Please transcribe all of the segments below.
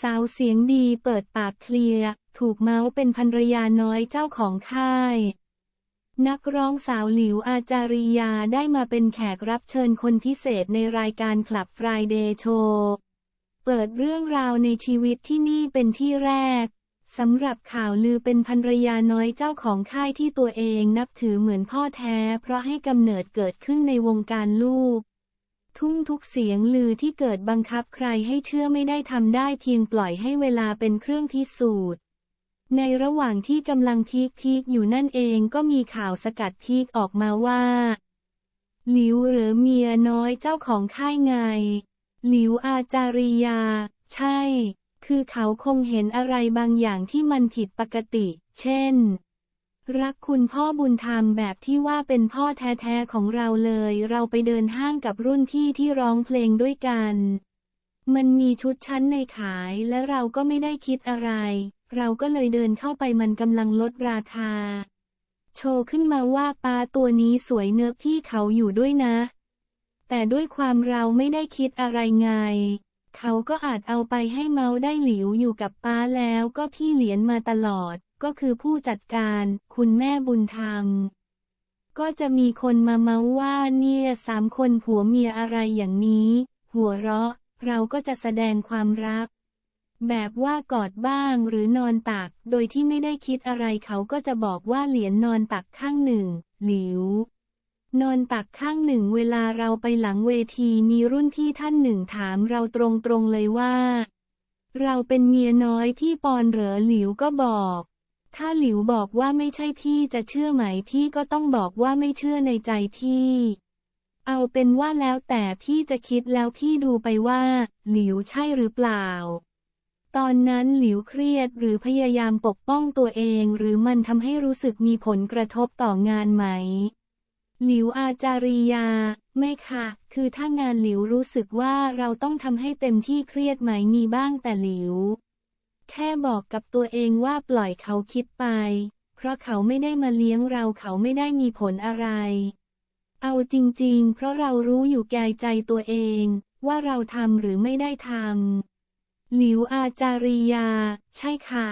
สาวเสียงดีเปิดปากเคลียร์ ถูกเมาส์เป็นภรรยาน้อยเจ้าของค่าย นักร้องสาวหลิวอาจาริยาได้มาเป็นแขกรับเชิญคนพิเศษในรายการคลับ Friday Show เปิดเรื่องราวในชีวิตที่นี่เป็นที่แรกสำหรับข่าวลือเป็นภรรยาน้อยเจ้าของค่ายที่ตัวเองนับถือเหมือนพ่อแท้ เพราะให้กำเนิดเกิดขึ้นในวงการลูก ทุ่งทุกเสียงลือที่เกิดบังคับใครให้เชื่อไม่ได้ทำได้เพียงปล่อยให้เวลาเป็นเครื่องพิสูจน์ ในระหว่างที่กำลังพีคพีคอยู่นั่นเองก็มีข่าวสกัดพีคออกมาว่า หลิวหรือเมียน้อยเจ้าของค่ายไง หลิวอาจาริยา ใช่ คือเขาคงเห็นอะไรบางอย่างที่มันผิดปกติ เช่น รักคุณพ่อบุญธรรมแบบที่ว่าเป็นพ่อแท้ๆของเราเลย เราไปเดินห้างกับรุ่นพี่ที่ร้องเพลงด้วยกัน มันมีชุดชั้นในขายและเราก็ไม่ได้คิดอะไร เราก็เลยเดินเข้าไปมันกำลังลดราคา โชว์ขึ้นมาว่าปลาตัวนี้สวยเนื้อพี่เขาอยู่ด้วยนะ แต่ด้วยความเราไม่ได้คิดอะไรไง เขาก็อาจเอาไปให้เมาได้หลิวอยู่กับป้าแล้วก็พี่เหรียญมาตลอด ก็คือผู้จัดการคุณแม่บุญธรรม ก็จะมีคนมาเมาว่าเนี่ยสามคนผัวเมียอะไรอย่างนี้ หัวเราะ เราก็จะแสดงความรัก แบบว่ากอดบ้างหรือนอนตัก โดยที่ไม่ได้คิดอะไรเขาก็จะบอกว่าเหรียญนอนตักข้างหนึ่ง หลิวนอนตักข้างหนึ่งเวลาเราไปหลังเวทีมีรุ่นที่ท่านหนึ่งถามเราตรงๆเลยว่า เราเป็นเมียน้อยพี่ปอนเหรอหลิวก็บอก ถ้าหลิวบอกว่าไม่ใช่พี่จะเชื่อไหมพี่ก็ต้องบอกว่าไม่เชื่อในใจพี่ เอาเป็นว่าแล้วแต่พี่จะคิดแล้วพี่ดูไปว่า หลิวใช่หรือเปล่า ตอนนั้นหลิวเครียดหรือพยายามปกป้องตัวเอง หรือมันทำให้รู้สึกมีผลกระทบต่องานไหม หลิวอาจาริยา ไม่ค่ะ คือถ้างานหลิวรู้สึกว่าเราต้องทำให้เต็มที่เครียดไหมมีบ้างแต่หลิว แค่บอกกับตัวเองว่าปล่อยเขาคิดไป เพราะเขาไม่ได้มาเลี้ยงเราเขาไม่ได้มีผลอะไร เอาจริง ๆ เพราะเรารู้อยู่แก่ใจตัวเอง ว่าเราทำหรือไม่ได้ทำหลิวอาจาริยา ใช่ค่ะ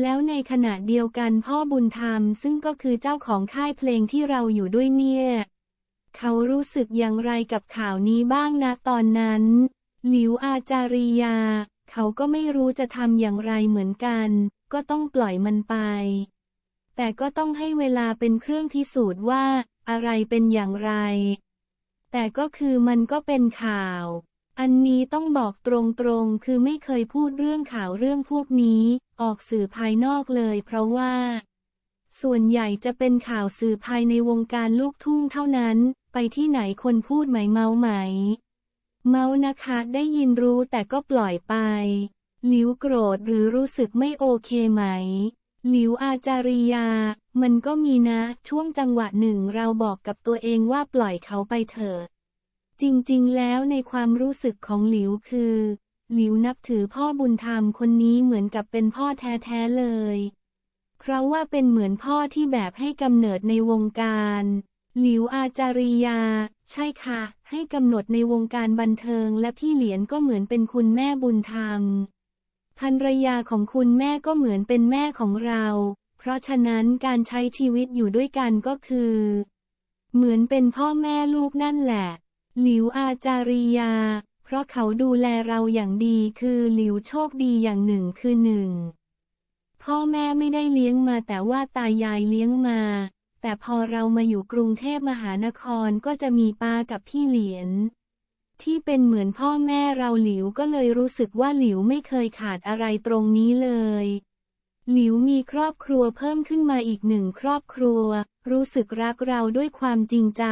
แล้วในขณะเดียวกันพ่อบุญธรรมซึ่งก็คือเจ้าของค่ายเพลงที่เราอยู่ด้วยเนี่ยเขารู้สึกอย่างไรกับข่าวนี้บ้างนะตอนนั้น หลิวอาจาริยา เขาก็ไม่รู้จะทำอย่างไรเหมือนกัน ก็ต้องปล่อยมันไป แต่ก็ต้องให้เวลาเป็นเครื่องพิสูจน์ว่า อะไรเป็นอย่างไร แต่ก็คือมันก็เป็นข่าว อันนี้ต้องบอกตรงๆ คือไม่เคยพูดเรื่องข่าวเรื่องพวกนี้ ออกสื่อภายนอกเลยเพราะว่า ส่วนใหญ่จะเป็นข่าวสื่อภายในวงการลูกทุ่งเท่านั้น ไปที่ไหนคนพูดไหมเมาไหม เมานะคะได้ยินรู้แต่ก็ปล่อยไป หลิวโกรธหรือรู้สึกไม่โอเคไหม หลิวอาจาริยา มันก็มีนะ ช่วงจังหวะหนึ่งเราบอกกับตัวเองว่าปล่อยเขาไปเถิดจริงๆ แล้วในความรู้สึกของหลิวคือ หลิวนับถือพ่อบุญธรรมคนนี้เหมือนกับเป็นพ่อแท้ๆเลย เพราะว่าเป็นเหมือนพ่อที่แบบให้กำเนิดในวงการ หลิวอาจาริยา ใช่ค่ะ ให้กำหนดในวงการบันเทิงและพี่เหรียญก็เหมือนเป็นคุณแม่บุญธรรมภรรยาของคุณแม่ก็เหมือนเป็นแม่ของเรา เพราะฉะนั้นการใช้ชีวิตอยู่ด้วยกันก็คือ เหมือนเป็นพ่อแม่ลูกนั่นแหละ หลิวอาจาริยา เพราะเขาดูแลเราอย่างดีคือหลิวโชคดีอย่างหนึ่งคือหนึ่งพ่อแม่ไม่ได้เลี้ยงมาแต่ว่าตายายเลี้ยงมา แต่พอเรามาอยู่กรุงเทพมหานครก็จะมีป้ากับพี่เหลียน ที่เป็นเหมือนพ่อแม่เราหลิวก็เลยรู้สึกว่าหลิวไม่เคยขาดอะไรตรงนี้เลย หลิวมีครอบครัวเพิ่มขึ้นมาอีกหนึ่งครอบครัว รู้สึกรักเราด้วยความจริงใจ